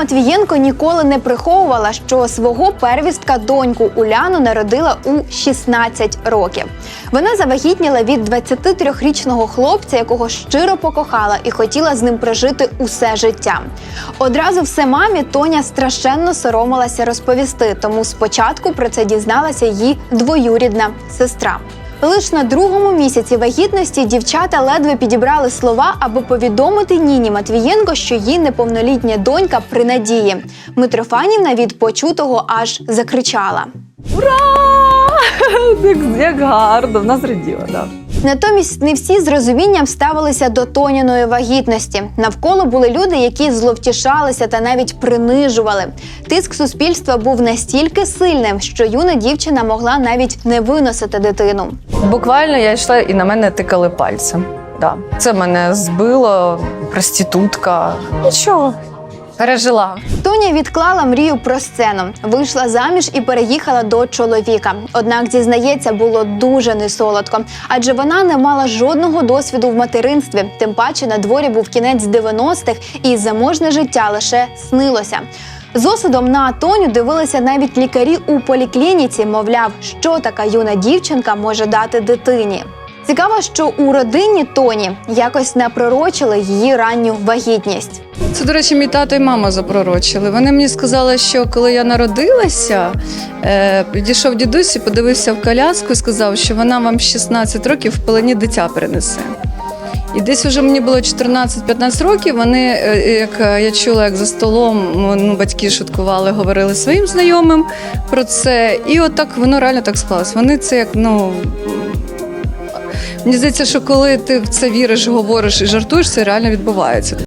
Матвієнко ніколи не приховувала, що свого первістка доньку Уляну народила у 16 років. Вона завагітніла від 23-річного хлопця, якого щиро покохала і хотіла з ним прожити усе життя. Одразу все мамі Тоня страшенно соромилася розповісти, тому спочатку про це дізналася її двоюрідна сестра. Лиш на другому місяці вагітності дівчата ледве підібрали слова, аби повідомити Ніні Матвієнко, що її неповнолітня донька при надії. Митрофанівна від почутого аж закричала. Ура! Як, гарно, вона зраділа, да. Натомість не всі з розумінням ставилися до Тоніної вагітності. Навколо були люди, які зловтішалися та навіть принижували. Тиск суспільства був настільки сильним, що юна дівчина могла навіть не виносити дитину. Буквально я йшла і на мене тикали пальцем. Да. Це мене збило, проститутка. Нічого. Пережила. Тоня відклала мрію про сцену, вийшла заміж і переїхала до чоловіка. Однак зізнається, було дуже несолодко, адже вона не мала жодного досвіду в материнстві. Тим паче на дворі був кінець 90-х, і заможне життя лише снилося. З осудом на Тоню дивилися навіть лікарі у поліклініці. Мовляв, що така юна дівчинка може дати дитині. Цікаво, що у родині Тоні якось напророчили її ранню вагітність. Це, до речі, мій тато і мама запророчили. Вони мені сказали, що коли я народилася, е, підійшов дідусь і подивився в коляску і сказав, що вона вам 16 років в пелені дитя принесе. І десь вже мені було 14-15 років. Вони, е, як я чула, як за столом ну, батьки шуткували, говорили своїм знайомим про це. І от воно реально так склалось. Вони це як ну. Мені здається, що коли ти в це віриш, говориш і жартуєш, це реально відбувається.